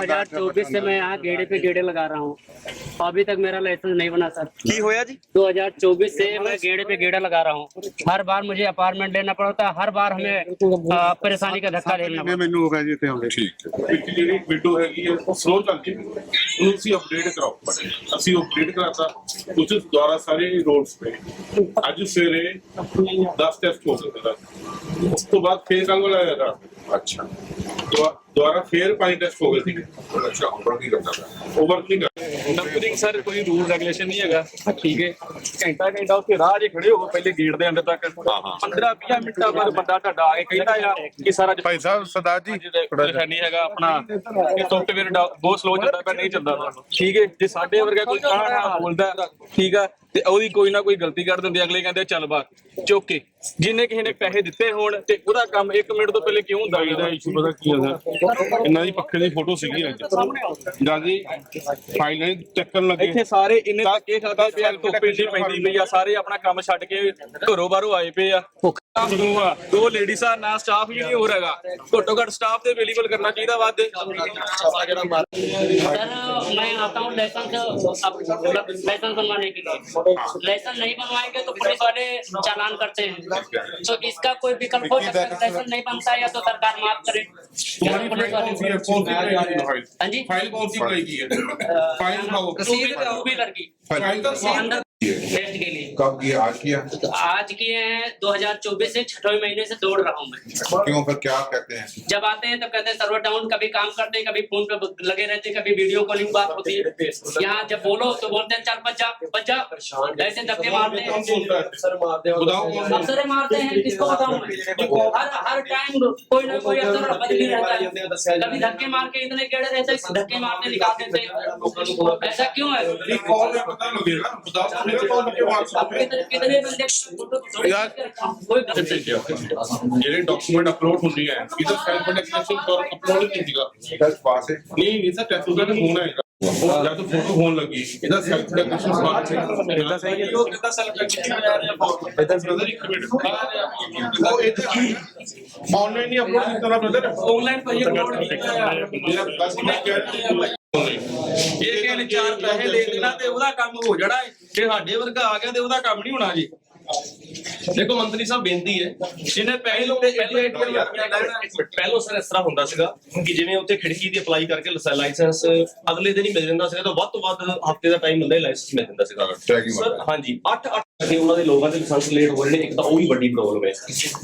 2024 से मैं यहाँ गेड़े पे गेड़े लगा रहा हूँ अभी तक मेरा लाइसेंस नहीं बना सर ਕੀ ਹੋਇਆ ਜੀ 2024 से मैं गेड़े पे गेड़ा लगा रहा हूँ हर बार मुझे अपार्टमेंट लेना पड़ता है हर बार हमें अ, परेशानी का धक्का लेना पड़ता है ਮੈਨੂੰ ਹੋ ਗਿਆ ਜੀ ਇੱਥੇ ਆਉਂਦੇ ਠੀਕ ਹੈ ਵਿੱਚ ਜਿਹੜੀ ਵਿੰਡੋ ਹੈਗੀ ਹੈ ਉਹ ਸਲੋ ਚੱਲਦੀ ਹੈ ਉਹਨੂੰ ਤੁਸੀਂ ਅਪਡੇਟ ਕਰਾਓ ਅਸੀਂ ਅਪਡੇਟ ਕਰਾਤਾ ਉਸ ਦੁਆਰਾ ਸਾਰੇ ਰੋਡਸ ਤੇ ਅੱਜ ਸਵੇਰੇ 10 ਟੈਸਟ ਹੋ ਗਏ ਦਾ ਉਸ ਤੋਂ ਬਾਅਦ ਫੇਰ ਕੱਲ ਵਾਲਾ ਆਇਆ ਅੱਛਾ ਦੁਆ- ਦੁਬਾਰਾ ਫੇਰ ਪੰਜ ਟੈਸਟ ਹੋ ਗਏ ਸੀ ਅੱਛਾ ਹੁਣ ਕੀ ਕਰਦਾ ਪਿਆ ਉਹ ਵਰਕ ਨਹੀਂ ਕਰ ਨੰਬਰਿੰਗ ਸਰ ਕੋਈ ਰੂਲ ਰੈਗੂਲੇਸ਼ਨ ਨਹੀਂ ਹੈਗਾ। ਠੀਕ ਹੈ। ਘੰਟਾ ਘੰਟਾ ਉੱਥੇ ਰਾਹ 'ਚ ਖੜੇ ਹੋ ਪਹਿਲੇ ਗੇਟ ਦੇ ਅੰਦਰ ਤੱਕ। 15 20 ਮਿੰਟਾਂ ਬਾਅਦ ਬੰਦਾ ਤੁਹਾਡਾ ਆ ਕੇ ਕਹਿੰਦਾ ਆ ਕਿ ਸਾਰਾ ਭਾਈ ਸਾਹਿਬ ਸਰਦਾਰ ਜੀ ਥੋੜਾ ਨਹੀਂ ਹੈਗਾ ਆਪਣਾ ਇਹ ਸੌਫਟਵੇਅਰ ਬਹੁਤ ਸਲੋ ਚੱਲਦਾ ਪਿਆ ਨਹੀਂ ਚੱਲਦਾ। ਠੀਕ ਹੈ। ਜੇ ਸਾਡੇ ਵਰਗਾ ਕੋਈ ਕਾਹਨਾ ਬੋਲਦਾ ਠੀਕ ਆ ਤੇ ਉਹਦੀ ਕੋਈ ਨਾ ਕੋਈ ਗਲਤੀ ਕਰ ਦਿੰਦੇ ਅਗਲੇ ਕਹਿੰਦੇ ਚੱਲ ਬਾ ਚੁੱਕ ਕੇ। ਜਿੰਨੇ ਕਿਸੇ ਨੇ ਪੈਸੇ ਦਿੱਤੇ ਹੋਣ ਤੇ ਉਹਦਾ ਕੰਮ 1 ਮਿੰਟ ਤੋਂ ਪਹਿਲੇ ਕਿਉਂ ਹੁੰਦਾ? ਇਹਦਾ ਇਸ਼ੂ ਪਤਾ ਕੀ ਹੈ ਇਹਨਾਂ ਦੀ ਪੱਖੇ ਦੀ ਫੋਟੋ ਸੀਗੀ ਅੱਜ ਜਦ ਜੀ ਫਾਈਲ ਨਹੀਂ ਚੱਕਣ ਲੱਗੇ ਇੱਥੇ ਸਾਰੇ ਇੰਨੇ ਧੱਕੇ ਖਾਦੇ ਪਏ ਆ ਧੁੱਪ ਇੰਨੀ ਪੈਂਦੀ ਪਈ ਆ ਸਾਰੇ ਆਪਣਾ ਕੰਮ ਛੱਡ ਕੇ ਘਰੋਂ ਬਾਹਰੋਂ ਆਏ ਪਏ ਆ ਦੋ ਆ ਦੋ ਲੇਡੀਜ਼ਾਂ ਨਾਲ ਸਟਾਫ ਵੀ ਨਹੀਂ ਹੋ ਰਹੇਗਾ ਘੱਟੋ ਘੱਟ ਸਟਾਫ ਤੇ ਅਵੇਲੇਬਲ ਕਰਨਾ ਚਾਹੀਦਾ ਵਾ ਤੇ सर मैं आता हूँ लाइसेंस अब लाइसेंस बनवाने के लिए लाइसेंस नहीं बनवाएंगे तो पुलिस वाले चालान करते हैं तो इसका कोई विकल्प हो सकता है लाइसेंस नहीं बनता है या तो सरकार माफ करे ਫਾਈਲ ਕੌਣ ਸੀ ਪਾਲਿਸੀ ਗਈ ਹੈ ਹਾਂਜੀ। ਫਾਈਲ ਕੌਣ ਸੀ ਬਣਾਈ ਗਈ ਹੈ ਫਾਈਲ ਦਿਖਾਓ ਰਸੀਦ ਤੇ ਆਊਗੀ ਫਾਈਲ ਤਾਂ ਅੰਦਰ टेस्ट के लिए। कब किया आज किया तो आज किए हैं 2024 से छठवें महीने से दौड़ रहा हूँ मैं। क्यों? फिर क्या कहते हैं? जब आते हैं तब कहते हैं सर्वर डाउन कभी काम करते हैं कभी फ़ोन पे लगे रहते हैं कभी वीडियो कॉलिंग बात होती है यहाँ जब बोलो तो बोलते हैं चल बच्चा बच्चा ऐसे धक्के मारते हैं। है? अफसर मारते हैं किसको बताऊँ हर हर टाइम कोई ना कोई अफसर बदली रहता है। कभी धक्के मार के इतने केड़े रहते हैं धक्के मारते निकाल देते ऐसा क्यों है? ਜਿਹੜੇ ਡਾਕੂਮੈਂਟ ਅਪਲੋਡ ਹੁੰਦੀ ਹੈ ਇਹਦਾ ਸੈਲਫ ਡੈਕਲੇਰੇਸ਼ਨ ਤੌਰ ਅਪਲੋਡ ਕੀਤੀਗਾ ਦਸ ਪਾਸੇ ਨਹੀਂ ਇਹ ਸਭ ਟੈਸਟ ਦਾ ਹੋਣਾ ਹੈ ਉਹ ਜਦ ਫੋਟੋ ਹੋਣ ਲੱਗੀ ਇਹਦਾ ਸੈਲਫ ਡੈਕਲੇਰੇਸ਼ਨ ਸਵਾਲ ਹੈ ਇਹਦਾ ਸਹੀ ਹੈ ਉਹ ਕਿਦਾਂ ਸੈਲਫ ਡੈਕਲੇਰੇਸ਼ਨ ਆ ਰਿਹਾ ਫੋਟੋ ਇਹਦਾ ਬ੍ਰਦਰ ਇੱਕ ਮਿੰਟ। ਉਹ ਇਹ ਆਨਲਾਈਨ ਨਹੀਂ ਅਪਲੋਡ ਕੀਤਾ ਬ੍ਰਦਰ ਆਨਲਾਈਨ ਭਾਈ ਅਪਲੋਡ ਕੀਤਾ ਮੇਰਾ ਬਸ ਨਹੀਂ ਕਹਿ ਇਹ ਕਹਿੰਦੇ ਚਾਰ ਪੈਸੇ ਲੈ ਦੇਣਾ ਤੇ ਉਹਦਾ ਕੰਮ ਹੋ ਜਾਣਾ। ਹੈ ਜੇ ਸਾਡੇ ਵਰਗਾ ਆ ਗਿਆ ਤੇ ਉਹਦਾ ਕੰਮ ਨਹੀਂ ਹੋਣਾ ਜੀ। ਦੇਖੋ ਮੰਤਰੀ ਸਾਹਿਬ ਬੇਨਤੀ ਹੈ ਜਿਹਨੇ ਪੈਸੇ ਲੋ ਤੇ ਏਟੀਐਮ ਪਹਿਲਾਂ ਸਰ ਇਸ ਤਰ੍ਹਾਂ ਹੁੰਦਾ ਸੀਗਾ ਕਿ ਜਿਵੇਂ ਉੱਥੇ ਖਿੜਕੀ ਦੀ ਅਪਲਾਈ ਕਰਕੇ ਲਾਇਸੈਂਸ ਅਗਲੇ ਦਿਨ ਹੀ ਮਿਲ ਜਾਂਦਾ ਸੀਗਾ ਤਾਂ ਵੱਧ ਤੋਂ ਵੱਧ ਹਫ਼ਤੇ ਦਾ ਟਾਈਮ ਹੁੰਦਾ ਹੀ ਲਾਇਸੈਂਸ ਮਿਲ ਜਾਂਦਾ ਸੀਗਾ। ਸਰ। ਹਾਂਜੀ 8 8 ਘੰਟੇ ਉਹਨਾਂ ਦੇ ਲੋਕਾਂ ਦੇ ਲਾਇਸੈਂਸ ਲੇਟ ਹੋ ਰਹੇ ਨੇ ਇੱਕ ਤਾਂ ਉਹ ਵੀ ਵੱਡੀ ਪ੍ਰੋਬਲਮ ਹੈ।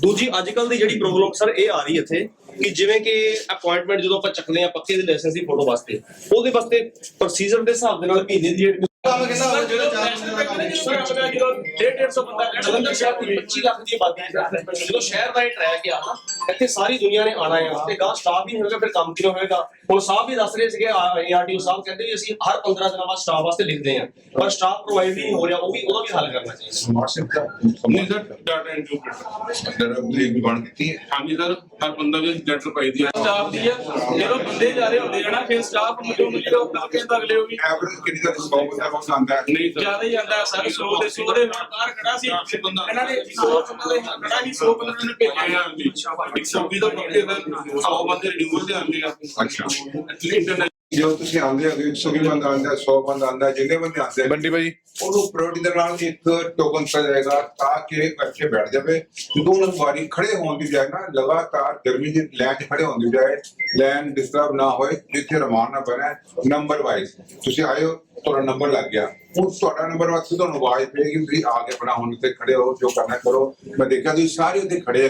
ਦੂਜੀ ਅੱਜ ਕੱਲ ਦੀ ਜਿਹੜੀ ਪ੍ਰੋਬਲਮ ਸਰ ਇਹ ਆ ਰਹੀ ਇੱਥੇ ਕਿ ਜਿਵੇਂ ਕਿ ਅਪਾਇੰਟਮੈਂਟ ਜਦੋਂ ਆਪਾਂ ਚੱਕਦੇ ਆ ਪੱਕੇ ਦੇ ਲਾਇਸੈਂਸ ਦੀ ਫੋਟੋ ਵਾਸਤੇ ਉਹਦੇ ਵਾਸਤੇ ਪ੍ਰੋਸੀਜਰ ਦੇ ਹਿਸਾਬ ਦੇ ਨਾਲ ਮਹੀਨੇ ਦੀ ਡੇਟ ਜਦੋਂ ਆਪਣਾ ਜਦੋਂ 150 ਬੰਦਾ ਜਲੰਧਰ ਸ਼ਹਿਰ ਦੀ 25 ਲੱਖ ਦੀ ਆਬਾਦੀ ਹੈ ਜਦੋਂ ਸ਼ਹਿਰ ਦਾ ਇਹ ਟਰੈਕ ਆ ਨਾ ਇੱਥੇ ਸਾਰੀ ਦੁਨੀਆ ਨੇ ਆਣਾ ਆ ਤੇ ਗਾਂ ਸਟਾਫ ਵੀ ਨਹੀਂ ਹੋਏਗਾ ਫਿਰ ਕੰਮ ਕਿਵੇਂ ਹੋਏਗਾ। ਹੁਣ ਸਾਹਿਬ ਵੀ ਦੱਸ ਰਹੇ ਸੀਗੇ ਆਰਟੀਓ ਸਾਹਿਬ ਕਹਿੰਦੇ ਵੀ ਅਸੀਂ ਹਰ 15 ਦਿਨਾਂ ਬਾਅਦ ਸਟਾਫ ਵਾਸਤੇ ਲਿਖਦੇ ਆ ਪਰ ਸਟਾਫ ਪ੍ਰੋਵਾਈਡ ਨਹੀਂ ਹੋ ਰਿਹਾ ਉਹ ਵੀ ਉਹਦਾ ਵੀ ਹੱਲ ਕਰਨਾ ਚਾਹੀਦਾ। ਸਮਾਰਟ ਸਿੱਖਿਆ ਨਹੀਂ ਸਰ ਡਾਟਾ ਇੰਟਰਪ੍ਰੀਟਰ ਡਾਟਾ ਉਹਦੀ ਵੀ ਬਣ ਦਿੱਤੀ ਹੈ। ਹਾਂਜੀ ਸਰ ਹਰ ਬੰਦਾ ਵੀ ਲੈਟਰ ਪਾਈ ਦੀ ਹੈ। ਸਟਾਫ ਦੀ ਹੈ। ਜਦੋਂ ਬੰਦੇ ਜਾ ਰਹੇ ਹੁੰਦੇ ਹਨਾ ਫਿਰ ਸਟਾਫ ਨੂੰ ਜੋ ਮਿਲਦਾ ਉਹ ਕਰਕੇ ਤਾਂ ਅਗਲੇ ਉਹ ਵੀ। ਐਵਰੇਜ ਕਿੰਨੀ ਦਾ ਡਿਸਕਾਊਂਟ ਹੈ ਬਸ ਆਂਦਾ ਨਹੀਂ ਸਰ ਜ਼ਿਆਦਾ ਹੀ ਆਂਦਾ ਸਰ 100 ਦੇ 100 ਦੇ ਨਾਲ ਕਾਰ ਖੜਾ ਸੀ। ਇਹਨਾਂ ਨੇ 100 ਬੰਦੇ ਖੜਾ ਸੀ 100 ਬੰਦੇ ਨੂੰ ਭੇਜਿਆ। 120 ਦਾ ਪੱਕੇ ਸਰ 100 ਬੰਦੇ ਰਿਨਿਊਅਲ ਤੇ ਆਉਂਦੇ ਆ। ਅੱਛਾ। ਜੋ ਤੁਸੀਂ ਆਉਂਦੇ ਹੋ 120 ਬੰਦਾ ਆਉਂਦਾ 100 ਬੰਦਾ ਆਉਂਦਾ ਜਿੰਨੇ ਬੰਦੇ ਆਉਂਦੇ ਆ, ਬੰਡੀ ਭਾਈ ਉਹਨੂੰ ਪ੍ਰਾਇੋਰਟੀ ਦੇ ਨਾਲ ਇੱਕ ਟੋਕਨ ਦਿੱਤਾ ਜਾਏਗਾ ਤਾਂ ਕਿ ਇਕੱਠੇ ਬੈਠ ਜਾਵੇ। ਦੋਨੋਂ ਵਾਰੀ ਖੜੇ ਹੋਣ ਦੀ ਬਜਾਏ ਨਾ ਲਗਾਤਾਰ ਗਰਮੀ ਦੀ 'ਚ ਖੜੇ ਹੋਣ ਦੀ ਬਜਾਏ ਲਾਈਨ ਡਿਸਟਰਬ ਨਾ ਹੋਏ ਜਿੱਥੇ ਰਮਾਨ ਨਾ ਬਣੇ ਨੰਬਰ ਵਾਈਜ਼ ਤੁਸੀਂ ਹੋ ਤੁਹਾਡਾ ਨੰਬਰ ਲੱਗ ਗਿਆ। ਹੁਣ ਤੁਹਾਡਾ ਨੰਬਰ ਵਾਸਤੇ ਤੁਹਾਨੂੰ ਆਵਾਜ਼ ਪਏਗੀ ਤੁਸੀਂ ਆ ਕੇ ਆਪਣਾ ਹੁਣ ਤੇ ਖੜੇ ਹੋ ਜੋ ਕਰਨਾ ਕਰੋ। ਮੈਂ ਦੇਖਿਆ ਤੁਸੀਂ ਸਾਰੇ ਉੱਥੇ ਖੜੇ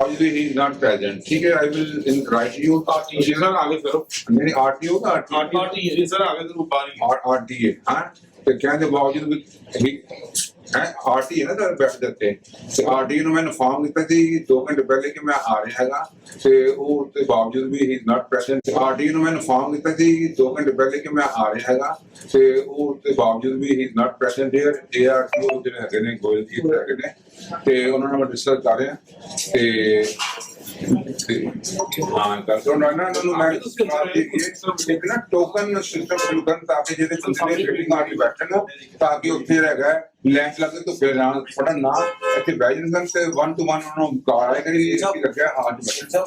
obviously he is not present ਠੀਕ ਹੈ i will in write you ਜੀ ਸਰ rto rta ਵੀ ਹੈ ਆਰਟੀ ਹੈ ਨਾ ਤਾਂ ਬੈਠ ਦਿੱਤੇ ਤੇ ਆਰਟੀ ਨੂੰ ਮੈਂ ਇਨਫਾਰਮ ਕੀਤਾ ਸੀ 2 ਘੰਟੇ ਪਹਿਲੇ ਕਿ ਮੈਂ ਆ ਰਿਹਾ ਹੈਗਾ। ਤੇ ਉਹ ਤੇ ਬਾਵਜੂਦ ਵੀ he is not present RT ਨੂੰ ਮੈਂ ਇਨਫਾਰਮ ਕੀਤਾ ਸੀ 2 ਘੰਟੇ ਪਹਿਲੇ ਕਿ ਮੈਂ ਆ ਰਿਹਾ ਹੈਗਾ। ਤੇ ਉਹ ਤੇ ਬਾਵਜੂਦ ਵੀ ਹੀ is not present here they are two ਜਿਹੜੇ ਹੈਗੇ ਨੇ, ਗੋਇਲ ਜੀ ਹੈਗੇ ਨੇ। ਤੇ ਉਹਨਾਂ ਨਾਲ ਮੈਂ ਡਿਸਕਸ ਕਰ ਰਿਹਾ। ਤੇ ਹਾਂ ਕਰ ਦੋ ਨਾ ਨਾ ਨੂੰ ਮੈਂ ਸਵਾਲ ਦੀ ਕਿ ਇੱਕ ਨਾ ਟੋਕਨ ਸਿਸਟਮ ਸ਼ੁਰੂ ਕਰਨ ਤਾਂ ਕਿ ਜਿਹੜੇ ਬੰਦੇ ਨੇ ਬਿਲਡਿੰਗ ਆ ਕੇ ਬੈਠਣ ਤਾਂ ਕਿ ਉੱਥੇ ਰਹੇਗਾ ਲੈਂਡ ਲੱਗੇ ਤੋਂ ਫਿਰ ਨਾ ਪੜਨ ਨਾ ਇੱਥੇ ਬੈਠ ਜਾਣ ਤੇ 1 ਟੂ 1 ਉਹਨਾਂ ਨੂੰ ਕਾਲ ਆਇਆ ਕਰੀ ਇਹ ਕੀ ਲੱਗਿਆ ਹਾथ ਬੈਠਣ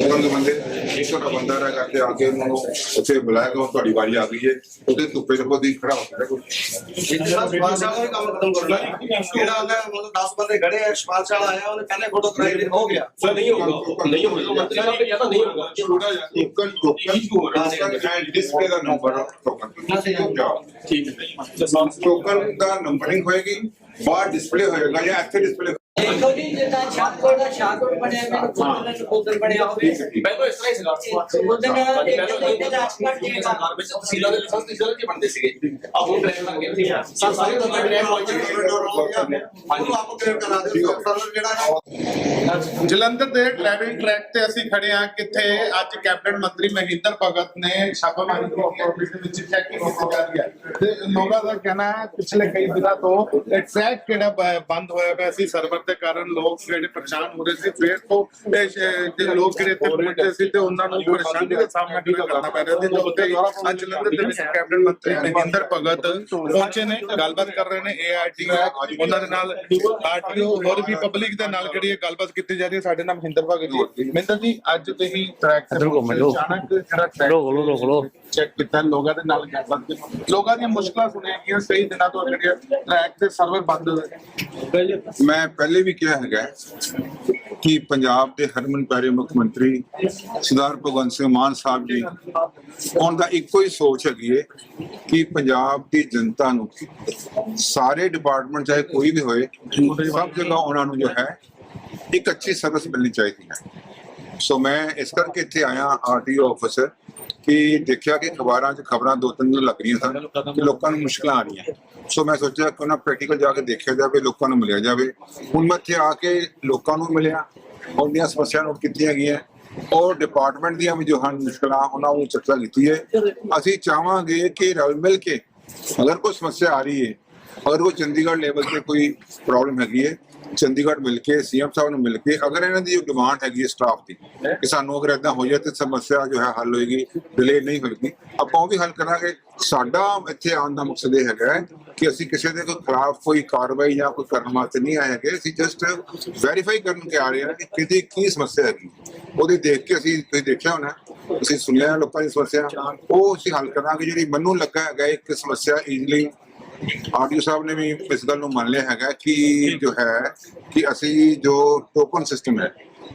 ਉਹਨਾਂ ਦੇ ਬੰਦੇ ਇੱਕ ਦਾ ਬੰਦਾ ਰਾ ਕਰਕੇ ਆ ਕੇ ਉਹਨਾਂ ਨੂੰ ਉੱਥੇ ਬੁਲਾਇਆ ਕਿ ਹੁਣ ਤੁਹਾਡੀ ਵਾਰੀ ਆ ਗਈ ਹੈ। ਉਹਦੇ ਧੁੱਪੇ ਚ ਹੀ ਖੜਾ ਹੋ ਗਿਆ ਕੋਈ। ਸ਼ਪਾਲ ਸ਼ਾਹ ਦਾ ਵੀ ਕੰਮ ਖਤਮ ਕਰਨਾ ਜਿਹੜਾ ਉਹਨੇ ਮਤਲਬ 10 ਬੰਦੇ ਖੜੇ ਆ ਸ਼ਪਾਲ ਸ਼ਾਹ ਆਇਆ ਉਹਨੇ ਪਹਿਲੇ ਫੋਟੋ ਕਰਾਈ ਤੇ ਹੋ ਗਿਆ। ਸਰ ਨਹੀਂ ਹੋਗਾ ਨਹੀਂ ਹੋਗਾ ਮੰਤਰੀ ਸਾਹਿਬ ਨੇ ਕਿਹਾ ਤਾਂ ਨਹੀਂ ਹੋਗਾ ਥੋੜਾ ਜਿਹਾ ਟੋਕਨ ਟੋਕਨ ਐਂਡ ਡਿਸਪਲੇ ਦਾ ਨੰਬਰ ਟੋਕਨ ਠੀਕ ਹੈ। ਟੋਕਨ ਦਾ ਨੰਬਰਿੰਗ ਹੋਏਗੀ ਬਾਹਰ ਡਿਸਪਲੇ ਹੋਏਗਾ ਜਾਂ ਇੱਥੇ ਡਿਸਪਲੇ ਦੇਖੋ ਜੀ ਜਿੱਦਾਂ ਸ਼ਾਹਕੋਟ ਦਾ ਸ਼ਾਹਕੋਟ ਬਣਿਆ ਮੈਨੂੰ ਗੁਰਦੁਆਰਾ ਨਕੋਦਰ ਬਣਿਆ ਹੋਵੇ। ਪਹਿਲਾਂ ਇਸ ਤਰ੍ਹਾਂ ਹੀ ਸੀਗਾ ਉਹਦੇ ਨਾਲ ਇੱਕ ਦਿਨ ਦੇ ਰਾਜਪਾਲ ਜੀ ਦਾ। ਸਰਕਾਰ ਵਿੱਚ ਤਹਿਸੀਲਾਂ ਦੇ ਲਾਇਸੈਂਸ ਤਹਿਸੀਲਾਂ ਦੇ ਬਣਦੇ ਸੀਗੇ। ਆ ਹੁਣ ਟ੍ਰੈਨ ਲੱਗ ਗਏ। ਸੀ ਸਾ ਸਾਰੇ ਤੋਂ ਮੈਂ ਟ੍ਰੈਨ ਪਹੁੰਚ ਗਏ। ਹਾਂਜੀ। ਆਪ ਕਲੀਅਰ ਕਰਾ ਦਿਓ ਸਰਵਰ ਜਿਹੜਾ ਜਲੰਧਰ ਦੇ ਡਰਾਈਵਿੰਗ ਟਰੈਕ ਤੇ ਅਸੀਂ ਖੜੇ ਹਾਂ ਕਿੱਥੇ ਅੱਜ ਕੈਬਨਿਟ ਮੰਤਰੀ ਮਹਿੰਦਰ ਭਗਤ ਨੇ ਛਾਪਾਮਾਰੀ ਕੀਤੀ ਦੇ ਵਿੱਚ ਚੈਕਿੰਗ ਕੀਤੀ ਜਾ ਰਹੀ ਹੈ। ਤੇ ਲੋਕਾਂ ਦਾ ਕਹਿਣਾ ਹੈ ਪਿਛਲੇ ਕਈ ਦਿਨਾਂ ਤੋਂ ਟਰੈਕ ਕਿਹੜਾ ਬੰਦ ਹੋਇਆ ਪਿਆ ਸੀ ਸਰਵਰ ਦੇ ਕਾਰਨ ਲੋਕ ਜਿਹੜੇ ਪਰੇਸ਼ਾਨ ਹੋ ਰਹੇ ਸੀ ਫੇਰ ਤੋਂ ਜਿਹੜੇ ਲੋਕ ਜਿਹੜੇ ਇੱਥੇ ਪਹੁੰਚੇ ਸੀ ਤੇ ਉਹਨਾਂ ਨੂੰ ਪਰੇਸ਼ਾਨੀ ਦਾ ਸਾਹਮਣਾ ਕਿਵੇਂ ਕਰਨਾ ਪੈ ਰਿਹਾ ਸੀ ਤੇ ਉੱਤੇ ਹੀ ਅੱਜ ਜਲੰਧਰ ਦੇ ਵਿੱਚ ਕੈਬਨਿਟ ਮੰਤਰੀ ਮਹਿੰਦਰ ਭਗਤ ਪਹੁੰਚੇ ਨੇ ਗੱਲਬਾਤ ਕਰ ਰਹੇ ਨੇ ਏਆਰਟੀ ਉਹਨਾਂ ਦੇ ਨਾਲ ਆਰਟੀਓ ਹੋਰ ਵੀ ਪਬਲਿਕ ਦੇ ਨਾਲ ਜਿਹੜੀ ਗੱਲਬਾਤ ਕੀਤੀ ਜਾ ਰਹੀ ਹੈ ਸਾਡੇ ਨਾਲ ਮਹਿੰਦਰ ਭਗਤ ਜੀ। ਮਹਿੰਦਰ ਜੀ ਅੱਜ ਤੁਸੀਂ ਟਰੈਕ ਤੇ ਅਚਾਨਕ ਜਿਹੜਾ ਟਰੈਕ ਰੋਕ ਲੋ ਰੋਕ ਲੋ ਚੈੱਕ ਕੀਤਾ ਲੋਕਾਂ ਦੇ ਨਾਲ ਗੱਲਬਾਤ ਕੀਤੀ। ਲੋਕਾਂ ਦੀਆਂ ਮੁਸ਼ਕਲਾਂ ਸੁਣੀਆਂ ਗਈਆਂ ਕਈ ਦਿਨਾਂ ਤੋਂ ਜਿਹੜੇ ਟਰੈਕ ਤੇ ਸਰਵਰ ਬੰਦ ਮੈਂ ਪਹਿਲੇ ਵੀ ਕਿਹਾ ਹੈਗਾ ਕਿ ਪੰਜਾਬ ਦੇ ਹਰਮਨ ਪਿਆਰੇ ਮੁੱਖ ਮੰਤਰੀ ਸਰਦਾਰ ਭਗਵੰਤ ਸਿੰਘ ਮਾਨ ਸਾਹਿਬ ਜੀ, ਉਹਨਾਂ ਦਾ ਇੱਕੋ ਹੀ ਸੋਚ ਹੈਗੀ ਹੈ ਕਿ ਪੰਜਾਬ ਦੀ ਜਨਤਾ ਨੂੰ ਸਾਰੇ ਡਿਪਾਰਟਮੈਂਟ ਚਾਹੇ ਕੋਈ ਵੀ ਹੋਏ, ਸਭ ਜਗ੍ਹਾ ਉਹਨਾਂ ਨੂੰ ਜੋ ਹੈ, ਇੱਕ ਅੱਛੀ ਸਰਵਿਸ ਮਿਲਣੀ ਚਾਹੀਦੀ ਹੈ। ਸੋ ਮੈਂ ਇਸ ਕਰਕੇ ਇੱਥੇ ਆਇਆ ਆਰਟੀਓ ਆਫਿਸਰ ਕਿ ਦੇਖਿਆ ਕਿ ਅਖਬਾਰਾਂ 'ਚ ਖਬਰਾਂ ਦੋ ਤਿੰਨ ਦਿਨ ਲੱਗ ਰਹੀਆਂ ਸਨ ਕਿ ਲੋਕਾਂ ਨੂੰ ਮੁਸ਼ਕਲਾਂ ਆ ਰਹੀਆਂ। ਸੋ ਮੈਂ ਸੋਚਿਆ ਕਿ ਉਹਨਾਂ ਪ੍ਰੈਕਟੀਕਲ ਜਾ ਕੇ ਦੇਖਿਆ ਜਾਵੇ ਲੋਕਾਂ ਨੂੰ ਮਿਲਿਆ ਜਾਵੇ। ਹੁਣ ਮੈਂ ਇੱਥੇ ਆ ਕੇ ਲੋਕਾਂ ਨੂੰ ਮਿਲਿਆ ਉਹਦੀਆਂ ਸਮੱਸਿਆ ਨੋਟ ਕੀਤੀਆਂ ਗਈਆਂ। ਔਰ ਡਿਪਾਰਟਮੈਂਟ ਦੀਆਂ ਵੀ ਜੋ ਹਨ ਮੁਸ਼ਕਲਾਂ ਉਹਨਾਂ ਨੂੰ ਚਰਚਾ ਕੀਤੀ ਹੈ। ਅਸੀਂ ਚਾਹਾਂਗੇ ਕਿ ਰਲ ਮਿਲ ਕੇ ਅਗਰ ਕੋਈ ਸਮੱਸਿਆ ਆ ਰਹੀ ਹੈ ਅਗਰ ਉਹ ਚੰਡੀਗੜ੍ਹ ਲੈਵਲ ਤੇ ਕੋਈ ਪ੍ਰੋਬਲਮ ਹੈਗੀ ਹੈ ਚੰਡੀਗੜ੍ਹ ਮਿਲ ਕੇ ਸੀਐਮ ਸਾਹਿਬ ਨੂੰ ਮਿਲ ਕੇ ਅਗਰ ਇਹਨਾਂ ਦੀ ਡਿਮਾਂਡ ਹੈਗੀ ਹੈ ਸਟਾਫ ਦੀ ਕਿ ਸਾਨੂੰ ਅਗਰ ਇਦਾਂ ਹੋ ਜਾਏ ਤੇ ਸਮੱਸਿਆ ਜੋ ਹੈ ਹੱਲ ਹੋਏਗੀ ਡਿਲੇ ਨਹੀਂ ਹੋਏਗੀ। ਆਪਾਂ ਉਹ ਵੀ ਹੱਲ ਕਰਾਂਗੇ ਸਾਡਾ ਇੱਥੇ ਆਉਣ ਦਾ ਮਕਸਦ ਇਹ ਹੈਗਾ ਕਿ ਅਸੀਂ ਕਿਸੇ ਦੇ ਕੋਈ ਖਿਲਾਫ ਕੋਈ ਕਾਰਵਾਈ ਜਾਂ ਕੋਈ ਕਰਨ ਵਾਸਤੇ ਨਹੀਂ ਆਏ ਹੈਗੇ ਅਸੀਂ ਜਸਟ ਵੈਰੀਫਾਈ ਕਰਨ ਕੇ ਆ ਰਹੇ ਹਾਂ ਕਿ ਕਿਹਦੀ ਕੀ ਸਮੱਸਿਆ ਹੈਗੀ। ਉਹਦੇ ਦੇਖ ਕੇ ਅਸੀਂ ਤੁਸੀਂ ਦੇਖਿਆ ਹੋਣਾ ਅਸੀਂ ਸੁਣਿਆ ਲੋਕਾਂ ਦੀ ਸਮੱਸਿਆ ਉਹ ਅਸੀਂ ਹੱਲ ਕਰਾਂਗੇ। ਜਿਹੜੀ ਮੈਨੂੰ ਲੱਗਾ ਹੈਗਾ ਇੱਕ ਸਮੱਸਿਆ ਈਜ਼ੀਲੀ ਆਡੀਓ ਸਾਹਿਬ ਨੇ ਵੀ ਇਸ ਗੱਲ ਨੂੰ ਮੰਨ ਲਿਆ ਹੈਗਾ ਕਿ ਜੋ ਹੈ ਕਿ ਅਸੀਂ ਜੋ ਟੋਕਨ ਸਿਸਟਮ ਹੈ,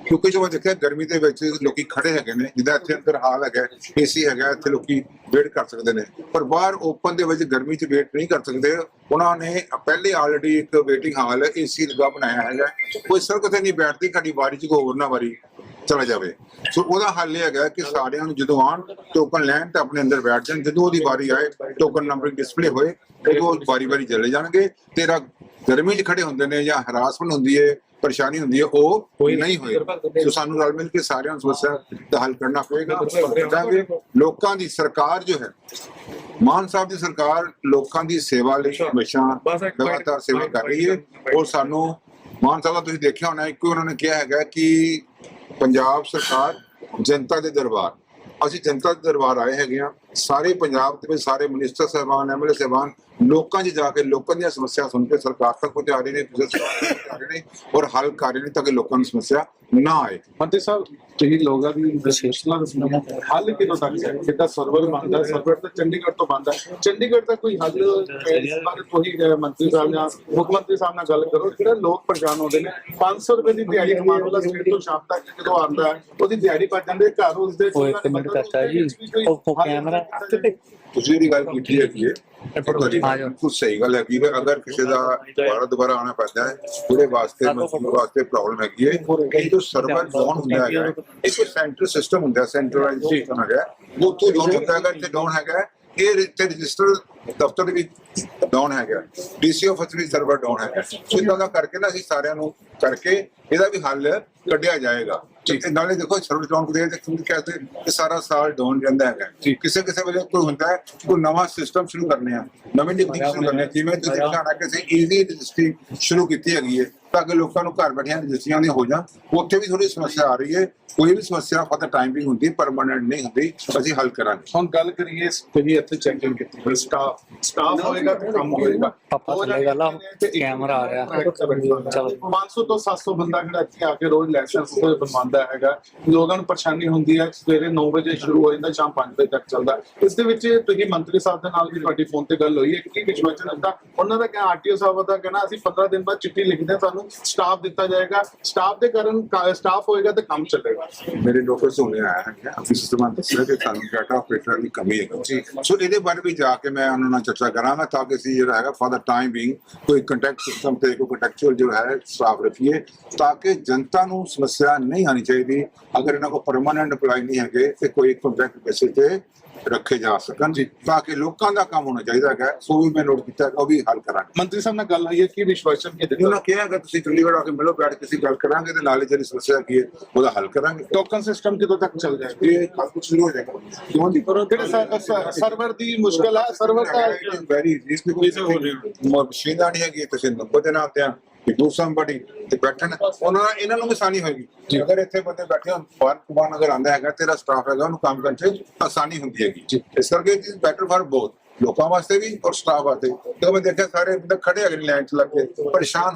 ਕਿਉਂਕਿ ਜੋ ਮੈਂ ਦੇਖਿਆ ਗਰਮੀ ਦੇ ਵਿੱਚ ਲੋਕੀ ਖੜੇ ਹੈਗੇ ਨੇ, ਜਿੱਦਾਂ ਇੱਥੇ ਅੰਦਰ ਹਾਲ ਹੈਗਾ ਏਸੀ ਹੈਗਾ, ਇੱਥੇ ਲੋਕੀ ਵੇਟ ਕਰ ਸਕਦੇ ਨੇ। ਪਰ ਬਾਹਰ ਓਪਨ ਦੇ ਵਿੱਚ ਗਰਮੀ 'ਚ ਵੇਟ ਨਹੀਂ ਕਰ ਸਕਦੇ। ਉਹਨਾਂ ਨੇ ਪਹਿਲੇ ਆਲਰੇਡੀ ਇੱਕ ਵੇਟਿੰਗ ਹਾਲ ਏਸੀ ਲਗਾ ਬਣਾਇਆ ਹੈਗਾ। ਕੋਈ ਸੜਕ ਤੇ ਨਹੀਂ ਬੈਠਦੀ, ਸਾਡੀ ਵਾਰੀ 'ਚ ਕੋਈ ਹੋਰ ਨਾ ਵਾਰੀ। ਚਲਾ ਜਾਵੇ। ਸੋ ਉਹਦਾ ਹੱਲ ਇਹ ਹੈਗਾ ਕਿ ਸਾਰਿਆਂ ਨੂੰ ਜਦੋਂ ਆਣ ਟੋਕਨ ਲੈਣ ਤੇ ਆਪਣੇ ਅੰਦਰ ਬੈਠ ਜਾਣ। ਜਦੋਂ ਉਹਦੀ ਵਾਰੀ ਆਏ ਟੋਕਨ ਨੰਬਰ ਡਿਸਪਲੇ ਹੋਏ ਉਦੋਂ ਵਾਰੀ ਵਾਰੀ ਚਲੇ ਜਾਣਗੇ। ਤੇਰਾ ਗਰਮੀ 'ਚ ਖੜੇ ਹੁੰਦੇ ਨੇ ਜਾਂ ਹਰਾਸਮੈਂਟ ਹੁੰਦੀ ਹੈ ਪਰੇਸ਼ਾਨੀ ਹੁੰਦੀ ਹੈ ਉਹ ਕੋਈ ਨਹੀਂ। ਹੋਏ। ਸੋ ਸਾਨੂੰ ਰਲ ਮਿਲ ਕੇ ਸਾਰਿਆਂ ਨੂੰ ਸਮੱਸਿਆ ਦਾ ਹੱਲ ਕਰਨਾ ਕਰਾਂਗੇ। ਲੋਕਾਂ ਦੀ ਸਰਕਾਰ ਜੋ ਹੈ ਮਾਨ ਸਾਹਿਬ ਦੀ ਸਰਕਾਰ ਲੋਕਾਂ ਦੀ ਸੇਵਾ ਲਈ ਹਮੇਸ਼ਾ ਲਗਾਤਾਰ ਸੇਵਾ ਕਰ ਰਹੀ ਹੈ ਔਰ ਸਾਨੂੰ ਮਾਨ ਸਾਹਿਬ ਤੁਸੀਂ ਦੇਖਿਆ ਹੋਣਾ ਇੱਕੋ ਉਹਨਾਂ ਨੇ ਕਿਹਾ ਹੈਗਾ ਕਿ ਪੰਜਾਬ ਸਰਕਾਰ, ਜਨਤਾ ਦੇ ਦਰਬਾਰ। ਅਸੀਂ ਜਨਤਾ ਦੇ ਦਰਬਾਰ ਆਏ ਹੈਗੇ ਆ ਸਾਰੇ ਪੰਜਾਬ ਦੇ ਵਿੱਚ ਸਾਰੇ ਮਿਨਿਸਟਰ ਸਾਹਿਬਾਨ ਐਮਐਲਏ ਸਾਹਿਬਾਨ, ਲੋਕਾਂ 'ਚ ਜਾ ਕੇ ਲੋਕਾਂ ਦੀਆਂ ਸਮੱਸਿਆ ਸੁਣ ਕੇ ਸਰਕਾਰ ਤੱਕ ਪਹੁੰਚਾ ਰਹੇ ਨੇ ਸਰਕਾਰ ਤੱਕ ਪਹੁੰਚਾ ਰਹੇ ਨੇ ਔਰ ਹੱਲ ਕਰ ਰਹੇ ਨੇ ਤਾਂ ਕਿ ਲੋਕਾਂ ਨੂੰ ਸਮੱਸਿਆ ਨਾ ਆਏ। ਮੰਤਰੀ ਸਾਹਿਬ ਤੁਸੀਂ ਲੋਕਾਂ ਦੀ ਮੁਸ਼ਕਲਾਂ ਦਾ ਸੁਣਿਆ ਹੱਲ ਕਿਦੋਂ ਤੱਕ ਹੈ? ਜਿੱਦਾਂ ਸਰਵਰ ਬੰਦ ਸਰਵਰ ਤਾਂ ਚੰਡੀਗੜ੍ਹ ਤੋਂ ਬੰਦ ਚੰਡੀਗੜ੍ਹ ਦਾ ਕੋਈ ਹੱਲ ਇਸ ਬਾਰੇ ਕੋਈ ਮੰਤਰੀ ਸਾਹਿਬ ਜਾਂ ਮੁੱਖ ਮੰਤਰੀ ਸਾਹਿਬ ਨਾਲ ਗੱਲ ਕਰੋ। ਜਿਹੜੇ ਲੋਕ ਪਰੇਸ਼ਾਨ ਹੁੰਦੇ ਨੇ 500 ਰੁਪਏ ਦੀ ਦਿਹਾੜੀ ਕਮਾਉਣ ਵਾਲਾ ਸਵੇਰ ਤੋਂ ਸ਼ਾਮ ਤੱਕ ਜਦੋਂ ਆਉਂਦਾ ਉਹਦੀ ਦਿਹਾੜੀ ਪਾ ਜਾਂਦੇ ਘਰ ਉਸਦੇ ਉਹ ਇੱਕ ਮਿੰਟ ਚਾਚਾ ਜੀ, ਉਹ ਕੈਮਰਾ ਤੁਸੀਂ ਜਿਹੜੀ ਗੱਲ ਕੀਤੀ ਹੈ। ਇਹ ਤੁਹਾਡੀ ਬਿਲਕੁਲ ਸਹੀ ਗੱਲ ਹੈ। ਅਗਰ ਕਿਸੇ ਦਾ ਦੁਬਾਰਾ ਦੁਬਾਰਾ ਆਉਣਾ ਪੈਂਦਾ ਹੈ ਉਹਦੇ ਵਾਸਤੇ ਮਜ਼ਦੂਰ ਵਾਸਤੇ ਪ੍ਰੋਬਲਮ ਹੈਗੀ ਹੈ। ਇਹ ਜੋ ਸਰਵਰ ਡਾਊਨ ਹੁੰਦਾ ਹੈਗਾ ਇਹ ਕੋਈ ਸੈਂਟਰਲ ਸਿਸਟਮ ਹੁੰਦਾ ਸੈਂਟਰਲਾਈਜ਼ਡ ਸਿਸਟਮ ਹੈਗਾ ਉਹ ਤੋਂ ਡਾਊਨ ਹੁੰਦਾ ਹੈਗਾ ਤੇ ਡਾਊਨ ਹੈਗਾ ਇਹ ਤੇ ਰਜਿਸਟਰ ਦਫ਼ਤਰ ਦੇ ਵਿੱਚ ਡਾਊਨ ਹੈਗਾ। ਡੀਸੀ ਆਫਿਸ ਵੀ ਸਰਵਰ ਡਾਊਨ ਹੈਗਾ। ਸੋ ਇਦਾਂ ਦਾ ਕਰਕੇ ਨਾ ਅਸੀਂ ਸਾਰਿਆਂ ਨੂੰ ਕਰਕੇ ਇਹਦਾ ਵੀ ਹੱਲ ਕੱਢਿਆ ਜਾਏਗਾ। ਤੇ ਨਾਲੇ ਦੇਖੋ ਸਰਵਰ ਡਾਊਨ ਦੇ ਤੇ ਤੁਸੀਂ ਕਹਿੰਦੇ ਕਿ ਸਾਰਾ ਸਾਲ ਡਾਊਨ ਰਹਿੰਦਾ ਹੈਗਾ। ਕਿਸੇ ਕਿਸੇ ਵੇਲੇ ਕੋਈ ਹੁੰਦਾ ਹੈ ਕੋਈ ਨਵਾਂ ਸਿਸਟਮ ਸ਼ੁਰੂ ਕਰਨੇ ਆ ਨਵੀਂ ਟੈਕਨੀਕ ਸ਼ੁਰੂ ਕਰਨੇ। ਜਿਵੇਂ ਤੁਸੀਂ ਦਿਖਾਣਾ ਕਿ ਅਸੀਂ ਈਜ਼ੀ ਰਜਿਸਟਰੀ ਸ਼ੁਰੂ ਕੀਤੀ ਹੈਗੀ ਹੈ। ਤਾਂ ਕਿ ਲੋਕਾਂ ਨੂੰ ਘਰ ਬੈਠਿਆਂ ਰਜਿਸਟਰੀਆਂ ਨਹੀਂ ਹੋ ਜਾਣ। ਉੱਥੇ ਵੀ ਥੋੜੀ ਸਮੱਸਿਆ ਆ ਰਹੀ ਹੈ। ਕੋਈ ਵੀ ਸਮੱਸਿਆ ਫॉर ਟਾਈਮ ਵੀ ਹੁੰਦੀ ਪਰਮਾਨੈਂਟ ਨਹੀਂ ਹੁੰਦੀ ਅਸੀਂ ਹੱਲ ਕਰਾਂਗੇ। ਹੁਣ ਗੱਲ ਕਰੀਏ ਜਿਹੜੀ ਇੱਥੇ ਚੈਕਿੰਗ ਕੀਤੀ ਹੋਈ ਸਟਾਫ ਸਟਾਫ ਹੋਏਗਾ ਤੇ ਕੰਮ ਹੋਏਗਾ? ਪਾਪਾ ਥੱਲੇ ਗੱਲ ਆ, ਕੈਮਰਾ ਆ ਰਿਹਾ। ਚਲੋ। 500 ਤੋਂ 700 ਬੰਦਾ ਜਿਹੜਾ ਇੱਥੇ ਆ ਕੇ ਰੋਜ਼ ਲਾਇਸੈਂਸ ਤੇ ਬਣਵਾਉਂਦਾ ਹੈਗਾ। ਲੋਕਾਂ ਨੂੰ ਪਰੇਸ਼ਾਨੀ ਹੁੰਦੀ ਹੈ ਸਵੇਰੇ 9 ਵਜੇ ਸ਼ੁਰੂ ਹੋ ਜਾਂਦਾ ਸ਼ਾਮ 5 ਵਜੇ ਤੱਕ ਚੱਲਦਾ। ਇਸ ਦੇ ਵਿੱਚ ਤੁਸੀਂ ਮੰਤਰੀ ਸਾਹਿਬ ਦੇ ਨਾਲ ਵੀ ਤੁਹਾਡੀ ਫੋਨ ਤੇ ਗੱਲ ਹੋਈ ਹੈ ਕਿ ਵਿਸ਼ਵਾਸਨ ਹੁੰਦਾ ਉਹਨਾਂ ਦਾ ਕਹਿਣਾ ਆਰਟੀਓ ਸਾਹਿਬ ਦਾ ਕਹਿਣਾ ਅਸੀਂ 15 ਦਿਨ ਬਾਅਦ ਚਿੱਠੀ ਲਿਖਦੇ ਹਾਂ ਸਾਨੂੰ ਸਟਾਫ ਦਿੱਤਾ ਜਾਏਗਾ। ਸਟਾਫ ਦੇ ਕਾਰਨ ਸਟਾਫ ਹੋਏਗਾ ਤੇ ਕੰਮ ਚੱਲੇਗਾ। ਮੇਰੇ ਲੋਕਲ ਸੁਣਨੇ ਆਇਆ ਹੈ ਅਫਿਸ ਸਿਸਟਮਾਂ ਦੱਸਿਆ ਕਿ ਸਾਨੂੰ ਡਾਟਾ ਆਪਰੇਟਰ ਦੀ ਕਮੀ ਹੈ। ਜੀ, ਸੋ ਇਹਦੇ ਬਾਰੇ ਵੀ ਜਾ ਕੇ ਮੈਂ ਉਹਨਾਂ ਨਾਲ ਚਰਚਾ ਕਰਾਂਗਾ ਤਾਂ ਕਿ ਅਸੀਂ ਜਿਹੜਾ ਹੈਗਾ ਫॉर ਦਾ ਟਾਈਮ ਬੀਇੰਗ ਕੋਈ ਕੰਟੈਕਟ ਸਿਸਟਮ ਤੇ ਕੋਈ ਕੰਟੈਕਚੁਅਲ ਜੋ ਹੈ ਸਟਾਫ ਰੱਖੀਏ ਤਾਂ ਕਿ ਜਨਤਾ ਨੂੰ ਸਮੱਸਿਆ ਨਹੀਂ ਆਣੀ ਚਾਹੀਦੀ। ਅਗਰ ਇਹਨਾਂ ਕੋ ਪਰਮਾਨੈਂਟ ਅਪਲਾਈ ਨਹੀਂ ਹੈਗੇ ਤੇ ਕੋਈ ਕੰਟੈਕਟ ਬੇਸਿਸ ਤੇ ਰੱਖੇ ਜਾ ਸਕਣ ਜੀ। ਤਾਂ ਕਿ ਲੋਕਾਂ ਦਾ ਕੰਮ ਹੋਣਾ ਚਾਹੀਦਾ ਹੈ ਸੋ ਵੀ ਮੈਂ ਨੋਟ ਕੀਤਾ ਉਹ ਵੀ ਹੱਲ ਕਰਾਂਗੇ। ਮੰਤਰੀ ਸਾਹਿਬ ਨਾਲ ਗੱਲ ਹੋਈ ਹੈ ਕਿ ਵਿਸ਼ਵਾਸਨ ਕੀ ਜੇ ਉਹਨਾਂ ਕਿਹਾ ਕਿ ਤੁਸੀਂ ਚੰਡੀਗੜ੍ਹ ਆ ਕੇ ਮਿਲੋ ਬੈਠ ਕੇ ਅਸੀਂ ਗੱਲ ਕਰਾਂਗੇ ਤੇ ਨਾਲੇ ਜਿਹੜੀ ਸਮੱਸਿਆ ਕੀ ਹੈ ਉਹਦਾ ਹੱਲ ਕਰਾਂਗੇ। ਟੋਕਨ ਸਿਸਟਮ ਕਿਦੋਂ ਤੱਕ ਚੱਲ ਜਾਏਗਾ? ਇਹ ਕੱਲ ਕੁਝ ਸ਼ੁਰੂ ਹੋ ਜਾਏਗਾ। ਕਿਉਂ ਜੀ ਜਿਹੜੇ ਸਰਵਰ ਦੀ ਮੁਸ਼ਕਲ ਹੈ ਸਰਵਰ ਦਾ ਵੈਰੀ Easy ਹੋ ਰਿਹਾ। ਮਸ਼ੀਨ ਆਣੀ ਹੈਗੀ ਤੁਸੀਂ ਨੰਬਰ ਦੇ ਨਾਲ ਤੇ ਕਿ ਡੂ ਸਮਬਡੀ ਤੇ ਬੈਠਣ ਉਹਨਾਂ ਇਹਨਾਂ ਨੂੰ ਵੀ ਆਸਾਨੀ ਹੋਏਗੀ। ਅਗਰ ਇੱਥੇ ਬੰਦੇ ਬੈਠੇ ਹੋਣ ਫਾਰ ਕੁਬਾਨ ਅਗਰ ਆਂਦਾ ਹੈਗਾ ਤੇਰਾ ਸਟਾਫ ਹੈਗਾ ਉਹਨੂੰ ਕੰਮ ਕਰਨ ਚ ਆਸਾਨੀ ਹੁੰਦੀ ਹੈਗੀ। ਇਸ ਕਰਕੇ it is better for both ਲੋਕਾਂ ਵਾਸਤੇ ਵੀ ਔਰ ਸਟਾਫ ਵਾਸਤੇ ਜਦੋਂ ਮੈਂ ਦੇਖਿਆ ਸਾਰੇ ਬੰਦੇ ਖੜੇ ਹੈਗੇ ਲਾਈਨ ਚ ਲੱਗ ਕੇ ਪਰੇਸ਼ਾਨ